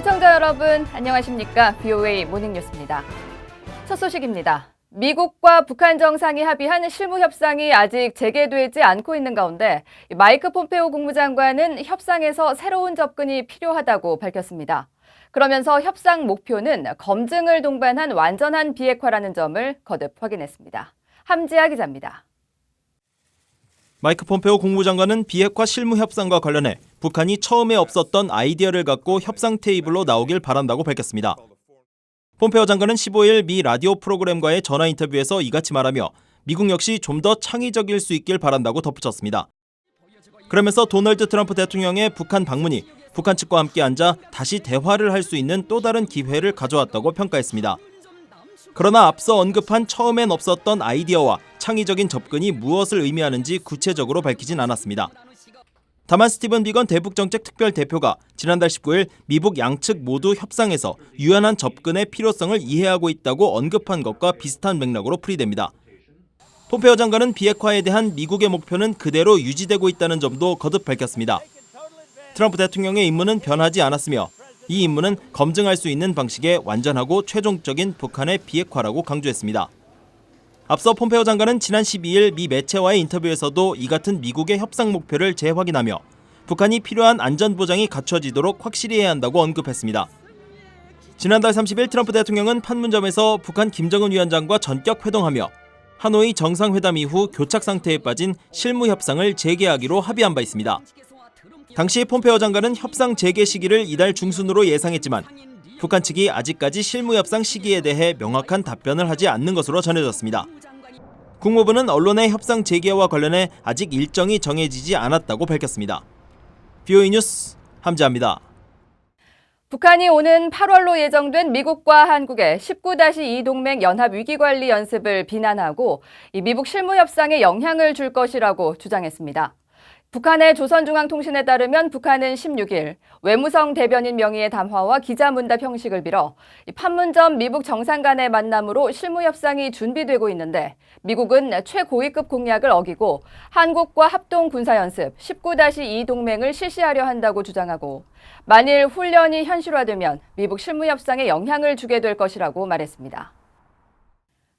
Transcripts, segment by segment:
시청자 여러분, 안녕하십니까? BOA 모닝뉴스입니다. 첫 소식입니다. 미국과 북한 정상이 합의한 실무 협상이 아직 재개되지 않고 있는 가운데 마이크 폼페오 국무장관은 협상에서 새로운 접근이 필요하다고 밝혔습니다. 그러면서 협상 목표는 검증을 동반한 완전한 비핵화라는 점을 거듭 확인했습니다. 함지아 기자입니다. 마이크 폼페오 국무장관은 비핵화 실무 협상과 관련해 북한이 처음에 없었던 아이디어를 갖고 협상 테이블로 나오길 바란다고 밝혔습니다. 폼페오 장관은 15일 미 라디오 프로그램과의 전화 인터뷰에서 이같이 말하며 미국 역시 좀 더 창의적일 수 있길 바란다고 덧붙였습니다. 그러면서 도널드 트럼프 대통령의 북한 방문이 북한 측과 함께 앉아 다시 대화를 할 수 있는 또 다른 기회를 가져왔다고 평가했습니다. 그러나 앞서 언급한 처음엔 없었던 아이디어와 창의적인 접근이 무엇을 의미하는지 구체적으로 밝히진 않았습니다. 다만 스티븐 비건 대북 정책 특별 대표가 지난달 19일 미북 양측 모두 협상에서 유연한 접근의 필요성을 이해하고 있다고 언급한 것과 비슷한 맥락으로 풀이됩니다. 폼페오 장관은 비핵화에 대한 미국의 목표는 그대로 유지되고 있다는 점도 거듭 밝혔습니다. 트럼프 대통령의 임무는 변하지 않았으며 이 임무는 검증할 수 있는 방식의 완전하고 최종적인 북한의 비핵화라고 강조했습니다. 앞서 폼페오 장관은 지난 12일 미 매체와의 인터뷰에서도 이 같은 미국의 협상 목표를 재확인하며 북한이 필요한 안전 보장이 갖춰지도록 확실히 해야 한다고 언급했습니다. 지난달 30일 트럼프 대통령은 판문점에서 북한 김정은 위원장과 전격 회동하며 하노이 정상회담 이후 교착 상태에 빠진 실무 협상을 재개하기로 합의한 바 있습니다. 당시 폼페오 장관은 협상 재개 시기를 이달 중순으로 예상했지만 북한 측이 아직까지 실무 협상 시기에 대해 명확한 답변을 하지 않는 것으로 전해졌습니다. 국무부는 언론의 협상 재개와 관련해 아직 일정이 정해지지 않았다고 밝혔습니다. BOE 뉴스 함지아입니다. 북한이 오는 8월로 예정된 미국과 한국의 19-2 동맹 연합 위기관리 연습을 비난하고 이 미국 실무 협상에 영향을 줄 것이라고 주장했습니다. 북한의 조선중앙통신에 따르면 북한은 16일 외무성 대변인 명의의 담화와 기자문답 형식을 빌어 이 판문점 미국 정상 간의 만남으로 실무 협상이 준비되고 있는데 미국은 최고위급 공약을 어기고 한국과 합동 군사 연습 19-2 동맹을 실시하려 한다고 주장하고 만일 훈련이 현실화되면 미국 실무 협상에 영향을 주게 될 것이라고 말했습니다.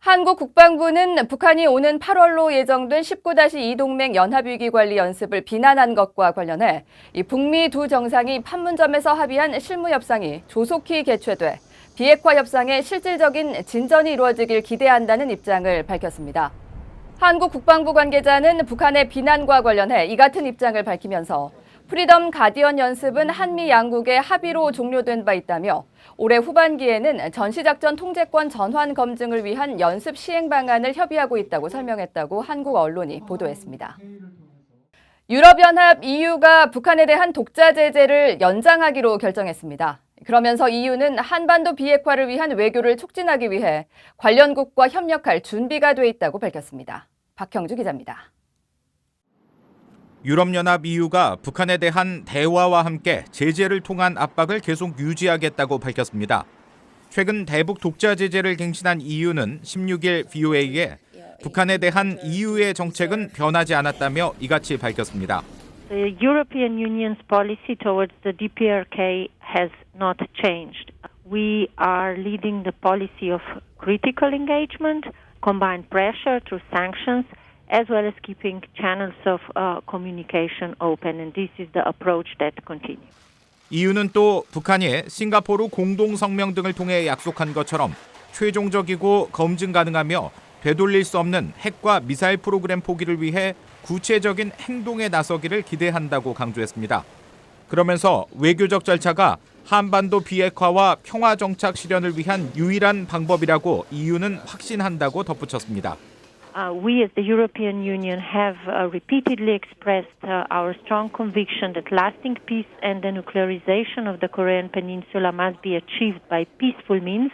한국 국방부는 북한이 오는 8월로 예정된 19-2 동맹 연합위기 관리 연습을 비난한 것과 관련해 이 북미 두 정상이 판문점에서 합의한 실무 협상이 조속히 개최돼 비핵화 협상에 실질적인 진전이 이루어지길 기대한다는 입장을 밝혔습니다. 한국 국방부 관계자는 북한의 비난과 관련해 이 같은 입장을 밝히면서 프리덤 가디언 연습은 한미 양국의 합의로 종료된 바 있다며 올해 후반기에는 전시작전 통제권 전환 검증을 위한 연습 시행 방안을 협의하고 있다고 설명했다고 한국 언론이 보도했습니다. 유럽연합 EU가 북한에 대한 독자 제재를 연장하기로 결정했습니다. 그러면서 EU는 한반도 비핵화를 위한 외교를 촉진하기 위해 관련국과 협력할 준비가 돼 있다고 밝혔습니다. 박형주 기자입니다. 유럽연합 EU가 북한에 대한 대화와 함께 제재를 통한 압박을 계속 유지하겠다고 밝혔습니다. 최근 대북 독자 제재를 갱신한 EU는 16일 VOA에 북한에 대한 EU의 정책은 변하지 않았다며 이같이 밝혔습니다. The European Union's policy towards the DPRK has not changed. We are leading the policy of critical engagement, combined pressure through sanctions, as well as keeping channels of uh, communication open. And this is the approach that continues. EU는 또 북한이 싱가포르 공동 성명 등을 통해 약속한 것처럼 최종적이고 검증 가능하며 되돌릴 수 없는 핵과 미사일 프로그램 포기를 위해 구체적인 행동에 나서기를 기대한다고 강조했습니다. 그러면서 외교적 절차가 한반도 비핵화와 평화 정착 실현을 위한 유일한 방법이라고 EU는 확신한다고 덧붙였습니다. Uh, we as the European Union have uh, repeatedly expressed uh, our strong conviction that lasting peace and denuclearization of the Korean Peninsula must be achieved by peaceful means,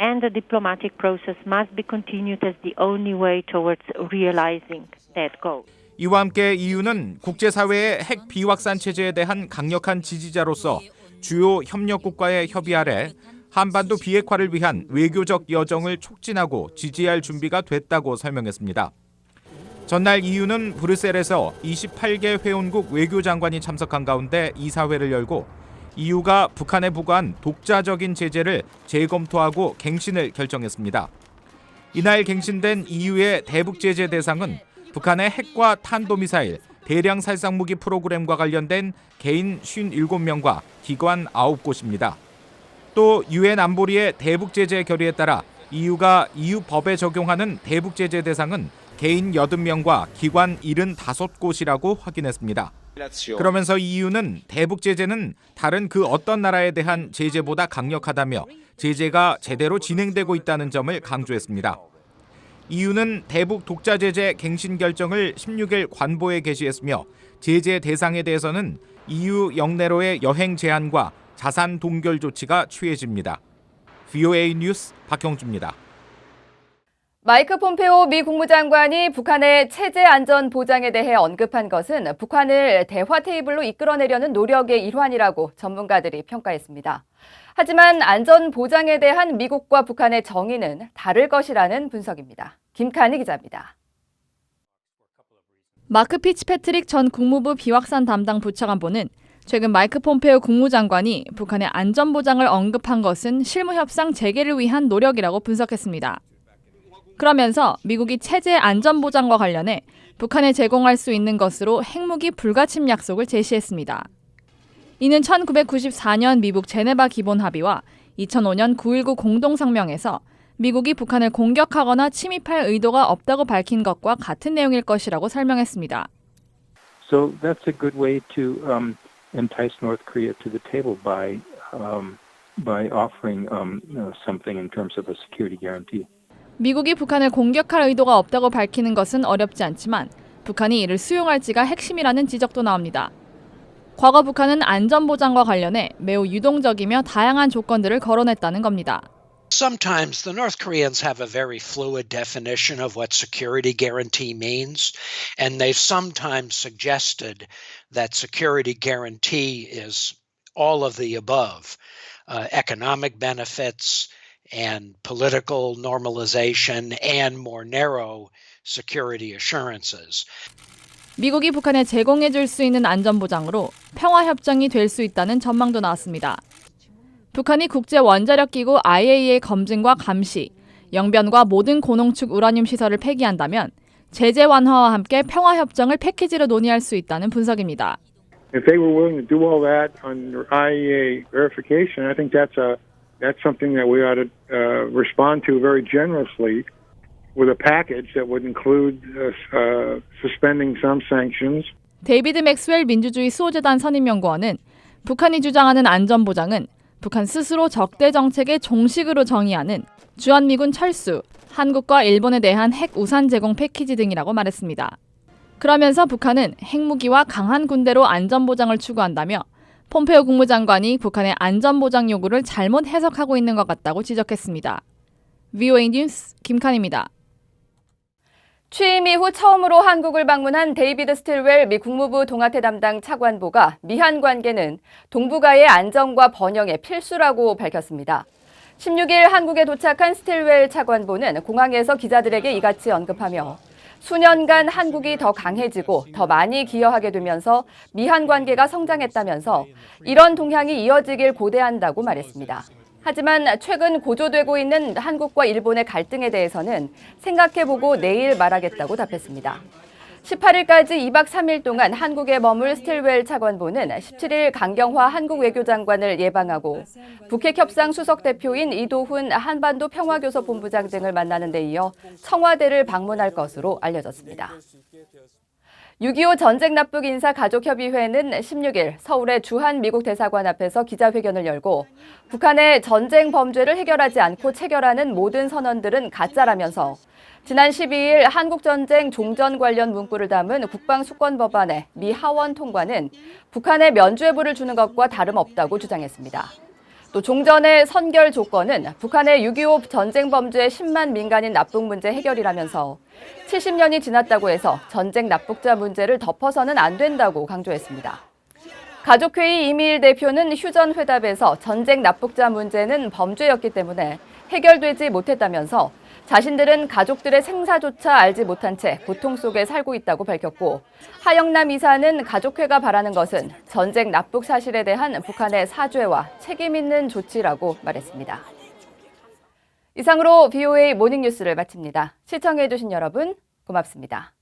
and the diplomatic process must be continued as the only way towards realizing that goal. 이와 함께 EU는 국제사회의 핵 비확산 체제에 대한 강력한 지지자로서 주요 협력국과의 협의 아래 한반도 비핵화를 위한 외교적 여정을 촉진하고 지지할 준비가 됐다고 설명했습니다. 전날 EU는 브뤼셀에서 28개 회원국 외교장관이 참석한 가운데 이사회를 열고 EU가 북한에 부과한 독자적인 제재를 재검토하고 갱신을 결정했습니다. 이날 갱신된 EU의 대북 제재 대상은 북한의 핵과 탄도미사일, 대량 살상무기 프로그램과 관련된 개인 57명과 기관 9곳입니다. 또 유엔 안보리의 대북 제재 결의에 따라 EU가 EU 법에 적용하는 대북 제재 대상은 개인 80명과 기관 75곳이라고 확인했습니다. 그러면서 EU는 대북 제재는 다른 그 어떤 나라에 대한 제재보다 강력하다며 제재가 제대로 진행되고 있다는 점을 강조했습니다. EU는 대북 독자 제재 갱신 결정을 16일 관보에 게시했으며 제재 대상에 대해서는 EU 영내로의 여행 제한과 자산 동결 조치가 취해집니다. VOA 뉴스 박형주입니다. 마이크 폼페오 미 국무장관이 북한의 체제 안전 보장에 대해 언급한 것은 북한을 대화 테이블로 이끌어내려는 노력의 일환이라고 전문가들이 평가했습니다. 하지만 안전 보장에 대한 미국과 북한의 정의는 다를 것이라는 분석입니다. 김칸희 기자입니다. 마크 피츠패트릭 전 국무부 비확산 담당 부차관보는 최근 마이크 폼페오 국무장관이 북한의 안전 보장을 언급한 것은 실무 협상 재개를 위한 노력이라고 분석했습니다. 그러면서 미국이 체제 안전 보장과 관련해 북한에 제공할 수 있는 것으로 핵무기 불가침 약속을 제시했습니다. 이는 1994년 미국 제네바 기본 합의와 2005년 9.19 공동성명에서 미국이 북한을 공격하거나 침입할 의도가 없다고 밝힌 것과 같은 내용일 것이라고 설명했습니다. So that's a good way to um, entice North Korea to the table by um, by offering um, uh, something in terms of a security guarantee. 미국이 북한을 공격할 의도가 없다고 밝히는 것은 어렵지 않지만 북한이 이를 수용할지가 핵심이라는 지적도 나옵니다. 과거 북한은 안전보장과 관련해 매우 유동적이며 다양한 조건들을 거론했다는 겁니다. Sometimes the North Koreans have a very fluid definition of what security guarantee means, and they've sometimes suggested that security guarantee is all of the above uh, economic benefits and political normalization and more narrow security assurances. 미국이 북한에 제공해 줄 수 있는 안전보장으로 평화협정이 될 수 있다는 전망도 나왔습니다. 북한이 국제 원자력 기구 IAEA 검증과 감시, 영변과 모든 고농축 우라늄 시설을 폐기한다면 제재 완화와 함께 평화 협정을 패키지로 논의할 수 있다는 분석입니다. if they were willing to do all that under IEA verification, I think that's a that's something that we ought to uh, respond to very generously with a package that would include uh, uh, suspending some sanctions. 데이비드 맥스웰 민주주의 수호재단 선임연구원은 북한이 주장하는 안전보장은 북한 스스로 적대 정책의 종식으로 정의하는 주한미군 철수, 한국과 일본에 대한 핵 우산 제공 패키지 등이라고 말했습니다. 그러면서 북한은 핵무기와 강한 군대로 안전보장을 추구한다며 폼페오 국무장관이 북한의 안전보장 요구를 잘못 해석하고 있는 것 같다고 지적했습니다. VOA 뉴스 김칸입니다. 취임 이후 처음으로 한국을 방문한 데이비드 스틸웰 미 국무부 동아태 담당 차관보가 미한 관계는 동북아의 안정과 번영의 필수라고 밝혔습니다. 16일 한국에 도착한 스틸웰 차관보는 공항에서 기자들에게 이같이 언급하며 수년간 한국이 더 강해지고 더 많이 기여하게 되면서 미한 관계가 성장했다면서 이런 동향이 이어지길 고대한다고 말했습니다. 하지만 최근 고조되고 있는 한국과 일본의 갈등에 대해서는 생각해보고 내일 말하겠다고 답했습니다. 18일까지 2박 3일 동안 한국에 머물 스틸웰 차관보는 17일 강경화 한국 외교장관을 예방하고 북핵 협상 수석 대표인 이도훈 한반도 평화교섭 본부장 등을 만나는 데 이어 청와대를 방문할 것으로 알려졌습니다. 6.25 전쟁 납북 인사 가족협의회는 16일 서울의 주한 미국 대사관 앞에서 기자회견을 열고 북한의 전쟁 범죄를 해결하지 않고 체결하는 모든 선언들은 가짜라면서 지난 12일 한국전쟁 종전 관련 문구를 담은 국방수권법안의 미 하원 통과는 북한에 면죄부를 주는 것과 다름없다고 주장했습니다. 또 종전의 선결 조건은 북한의 6.25 전쟁 범죄 10만 민간인 납북 문제 해결이라면서 70년이 지났다고 해서 전쟁 납북자 문제를 덮어서는 안 된다고 강조했습니다. 가족회의 이미일 대표는 휴전 회답에서 전쟁 납북자 문제는 범죄였기 때문에 해결되지 못했다면서 자신들은 가족들의 생사조차 알지 못한 채 고통 속에 살고 있다고 밝혔고 하영남 이사는 가족회가 바라는 것은 전쟁 납북 사실에 대한 북한의 사죄와 책임 있는 조치라고 말했습니다. 이상으로 BOA 모닝뉴스를 마칩니다. 시청해주신 여러분 고맙습니다.